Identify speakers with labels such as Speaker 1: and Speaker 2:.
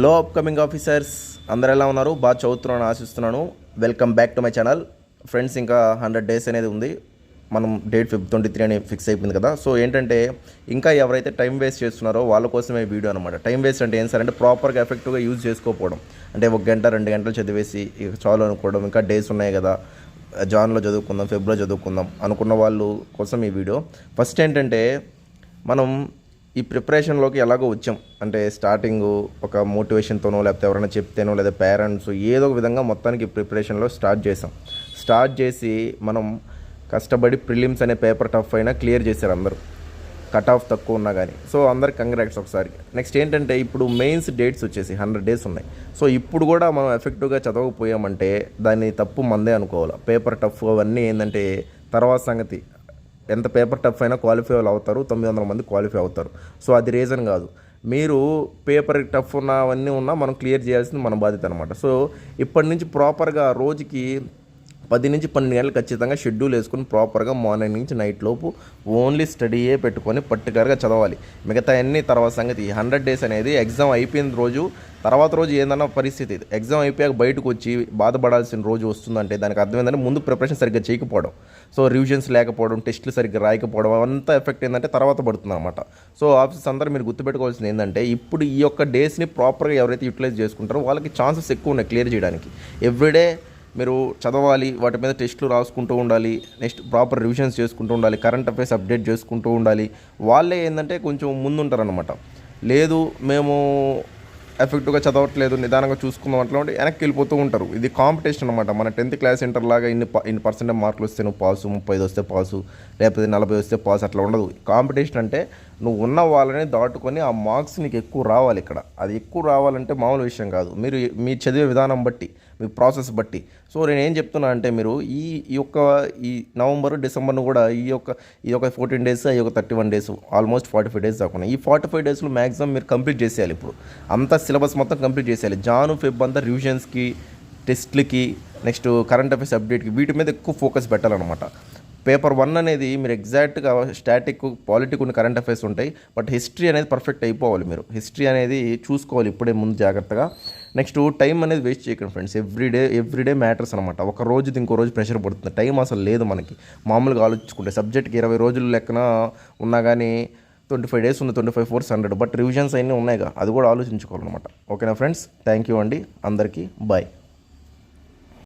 Speaker 1: లో upcoming officers అందరు ఎలా ఉన్నారు? బాగా చదువుతున్నాను ఆశిస్తున్నాను. Welcome back to my channel friends ఇంకా హండ్రెడ్ డేస్ అనేది ఉంది. మనం డేట్ ఫిఫ్ ట్వంటీ త్రీ అని ఫిక్స్ అయిపోయింది కదా. సో ఏంటంటే ఇంకా ఎవరైతే టైం వేస్ట్ చేస్తున్నారో వాళ్ళ కోసమే వీడియో అనమాట టైం వేస్ట్ అంటే ఏం సార్? అంటే ప్రాపర్గా ఎఫెక్టివ్గా యూజ్ చేసుకోకపోవడం. అంటే ఒక గంట రెండు గంటలు చదివేసి ఇక చాలు అనుకోవడం. ఇంకా డేస్ ఉన్నాయి కదా. జాన్లో చదువుకుందాం ఫిబ్రవరి చదువుకుందాం అనుకున్న వాళ్ళు కోసం ఈ వీడియో ఫస్ట్ ఏంటంటే మనం ఈ ప్రిపరేషన్లోకి ఎలాగో వచ్చాం. అంటే స్టార్టింగ్ ఒక మోటివేషన్తోనో లేకపోతే ఎవరైనా చెప్తేనో లేదా పేరెంట్స్ ఏదో ఒక విధంగా మొత్తానికి ప్రిపరేషన్లో స్టార్ట్ చేసాం. స్టార్ట్ చేసి మనం కష్టపడి ప్రిలిమ్స్ అనే పేపర్ టఫ్ అయినా క్లియర్ చేశారు అందరూ. కట్ ఆఫ్ తక్కువ ఉన్నా కానీ సో అందరికి కంగ్రాట్స్ ఒకసారి. నెక్స్ట్ ఏంటంటే ఇప్పుడు మెయిన్స్ డేట్స్ వచ్చేసి హండ్రెడ్ డేస్ ఉన్నాయి. సో ఇప్పుడు కూడా మనం ఎఫెక్టివ్గా చదవకపోయామంటే దాన్ని తప్పు మందే అనుకోవాలి. పేపర్ టఫ్ అవన్నీ ఏంటంటే తర్వాత సంగతి. ఎంత పేపర్ టఫ్ అయినా క్వాలిఫై అవుతారు తొమ్మిది వందల మంది క్వాలిఫై అవుతారు. సో అది రీజన్ కాదు. మీరు పేపర్ టఫ్ ఉన్నవన్నీ ఉన్నా మనం క్లియర్ చేయాల్సింది మన బాధ్యత అనమాట సో ఇప్పటి నుంచి ప్రాపర్గా రోజుకి పది నుంచి పన్నెండు గంటలు ఖచ్చితంగా షెడ్యూల్ వేసుకుని ప్రాపర్గా మార్నింగ్ నుంచి నైట్ లోపు ఓన్లీ స్టడీయే పెట్టుకొని పర్టికులర్గా చదవాలి. మిగతా అన్ని తర్వాత సంగతి. హండ్రెడ్ డేస్ అనేది ఎగ్జామ్ అయిపోయిన రోజు తర్వాత రోజు ఏందన్న పరిస్థితి? ఎగ్జామ్ అయిపోయాక బయటకు వచ్చి బాధపడాల్సిన రోజు వస్తుందంటే దానికి అర్థం ఏంటంటే ముందు ప్రిపరేషన్ సరిగ్గా చేయకపోవడం. సో రివిజన్స్ లేకపోవడం టెస్టులు సరిగ్గా రాయకపోవడం అంతా ఎఫెక్ట్ ఏంటంటే తర్వాత పడుతుంది అనమాట సో ఆఫీసర్స్ అందరూ మీరు గుర్తుపెట్టుకోవాల్సింది ఏంటంటే ఇప్పుడు ఈ యొక్క డేస్ని ప్రాపర్గా ఎవరైతే యూటిలైజ్ చేసుకుంటారో వాళ్ళకి ఛాన్సెస్ ఎక్కువ ఉన్నాయి క్లియర్ చేయడానికి. ఎవ్రీడే మీరు చదవాలి వాటి మీద టెస్టులు రాసుకుంటూ ఉండాలి నెక్స్ట్ ప్రాపర్ రివిజన్స్ చేసుకుంటూ ఉండాలి కరెంట్ అఫైర్స్ అప్డేట్ చేసుకుంటూ ఉండాలి వాళ్ళే ఏంటంటే కొంచెం ముందుంటారనమాట లేదు మేము ఎఫెక్టివ్గా చదవట్లేదు నిదానంగా చూసుకుందాం అట్లా ఉంటే వెనక్కి వెళ్ళిపోతూ ఉంటారు. ఇది కాంపిటీషన్ అనమాట మన టెన్త్ క్లాస్ ఇంటర్ లాగా ఇన్ని ఇన్ని పర్సెంట్ మార్కులు వస్తే నువ్వు పాసు ముప్పై వస్తే పాసు లేకపోతే నలభై వస్తే పాస్ అట్లా ఉండదు. కాంపిటీషన్ అంటే నువ్వు ఉన్న వాళ్ళని దాటుకొని ఆ మార్క్స్ నీకు ఎక్కువ రావాలి ఇక్కడ. అది ఎక్కువ రావాలంటే మామూలు విషయం కాదు. మీరు మీ చదివే విధానం బట్టి మీ ప్రాసెస్ బట్టి. సో నేను ఏం చెప్తున్నా అంటే మీరు ఈ ఈ యొక్క ఈ నవంబర్ డిసెంబర్ను కూడా ఈ యొక్క ఈ యొక్క ఫోర్టీన్ డేస్ ఈ యొక్క thirty one days almost forty five days దాకా ఈ ఫార్టీ ఫైవ్ డేస్లో మ్యాక్సిమం మీరు కంప్లీట్ చేసేయాలి ఇప్పుడు. అంతా సిలబస్ మొత్తం కంప్లీట్ చేసేయాలి. జాను ఫెబ్ అంతా రివిజన్స్కి టెస్ట్లకి నెక్స్ట్ కరెంట్ అఫైర్స్ అప్డేట్కి వీటి మీద ఎక్కువ ఫోకస్ పెట్టాలన్నమాట. పేపర్ వన్ అనేది మీరు ఎగ్జాక్ట్గా స్టాటిక్ పాలిటిక్ ఉన్న కరెంట్ అఫైర్స్ ఉంటాయి బట్ హిస్టరీ అనేది పర్ఫెక్ట్ అయిపోవాలి మీరు. హిస్టరీ అనేది చూసుకోవాలి ఇప్పుడే ముందు జాగ్రత్తగా. నెక్స్ట్ టైం అనేది వేస్ట్ చేయకండి ఫ్రెండ్స్. ఎవ్రీడే ఎవ్రీడే మ్యాటర్స్ అనమాట ఒక రోజుది ఇంకో రోజు ప్రెషర్ పడుతుంది. టైం అసలు లేదు మనకి. మామూలుగా ఆలోచించుకుంటే సబ్జెక్ట్కి ఇరవై రోజులు లెక్కన ఉన్నా కానీ ట్వంటీ ఫైవ్ డేస్ ఉంది twenty five fours hundred. But revisions అన్నీ ఉన్నాయిగా. అది కూడా ఆలోచించుకోవాలన్నమాట. ఓకేనా ఫ్రెండ్స్? థ్యాంక్ యూ అండి. అందరికీ బాయ్